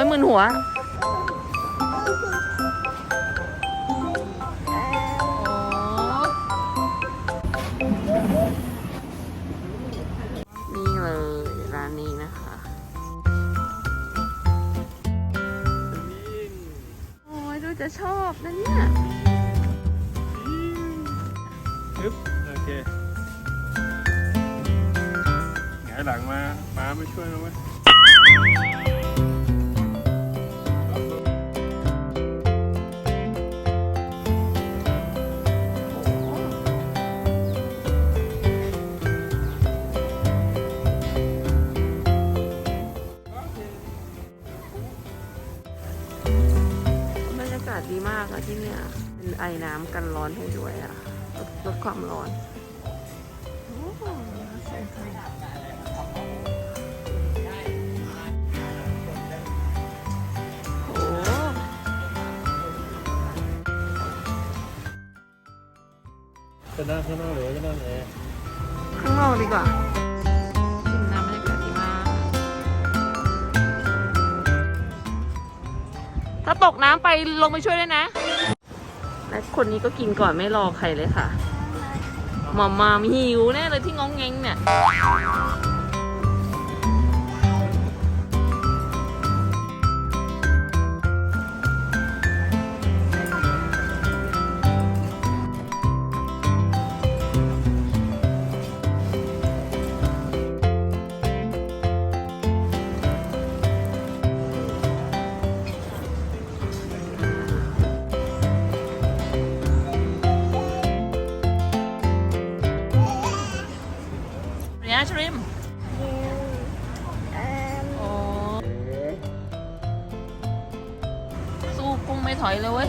อ้ยมึนหัว นี่เลยร้านนี้นะคะ โอ้ยดูจะชอบนะเนี่ยปึ๊บโอเคหงายหลังมาป้าไม่ช่วยนะเว้ยบ มากอะที่เนี่ยเป็นไอ้น้ำกันร้อนให้ด้วยอะลดลดความร้อนโอ้โหสวยจังโอ้โหจะนั่งข้างนอกหรือว่าจะนั่งแอร์ข้างนอกดีกว่า ตกน้ำไปลงไปช่วยด้วยนะ และคนนี้ก็กินก่อนไม่รอใครเลยค่ะหมอมมามหิวแน่เลยที่งองแงงเนี่ย เรียชริมโอ้สู้กุ้งไม่ถอยเลยเว้ย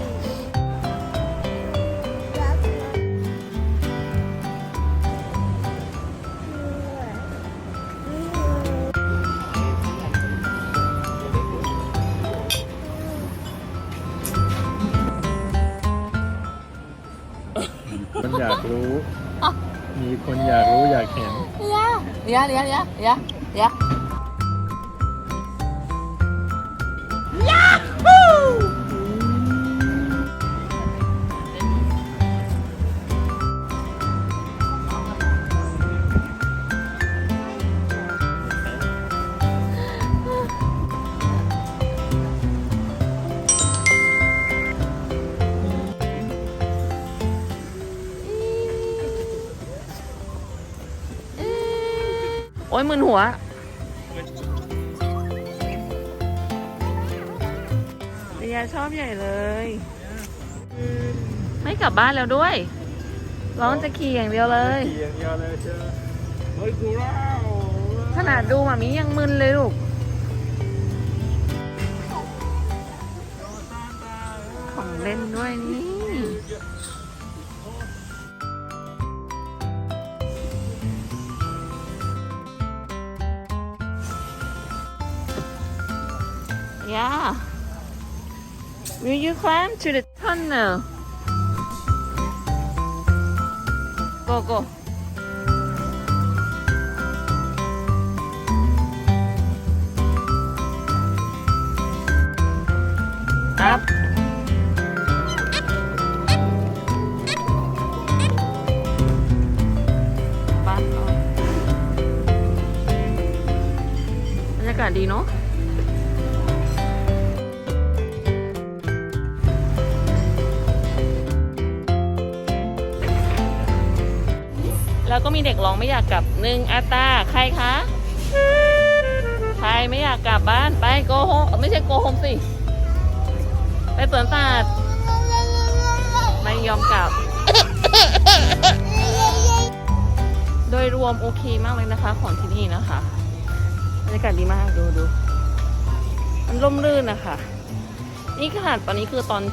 คนอยากรู้ มีคนอยากรู้อยากเห็นเรียเรียเรียเรียเรีย โอ้ยมึนหัว เรียชอบใหญ่เลย ไม่กลับบ้านแล้วด้วย ร้องจะขี่อย่างเดียวเลย ขี่อย่างเดียวเลยเจ้าเฮ้ยกูเล่าขนาดดูหมามียังมึนเลยลูกของเล่นด้วยนี่ Yeah. Will you climb to the tunnel? Go, go. Up. บ้านเราบรรยากาศดีเนาะ แล้วก็มีเด็กร้องไม่อยากกลับหนึ่งอาตาใครคะ ใครไม่อยากกลับบ้านไปโกโฮไม่ใช่โกโฮมสิ ไปสวนสัตว์ไม่ยอมกลับ โดยรวมโอเคมากเลยนะคะ ของที่นี่นะคะบรรยากาศดีมากดูดูมันร่มรื่นนะคะ นี่ขนาดตอนนี้คือตอน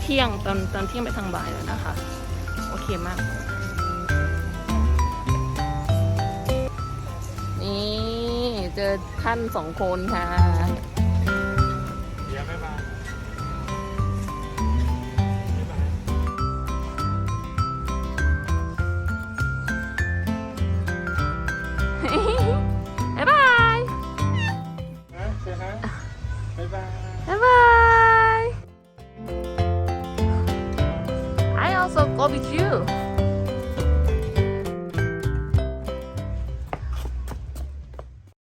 เที่ยงตอนตอนเที่ยงไปทางบ่ายแล้วนะคะ โอเคมาก เจอท่านสองคนค่ะเดี๋ยวไม่มาบ๊ายบายนะเจ๊ฮะบ๊ายบาย บ๊ายบาย I also go with you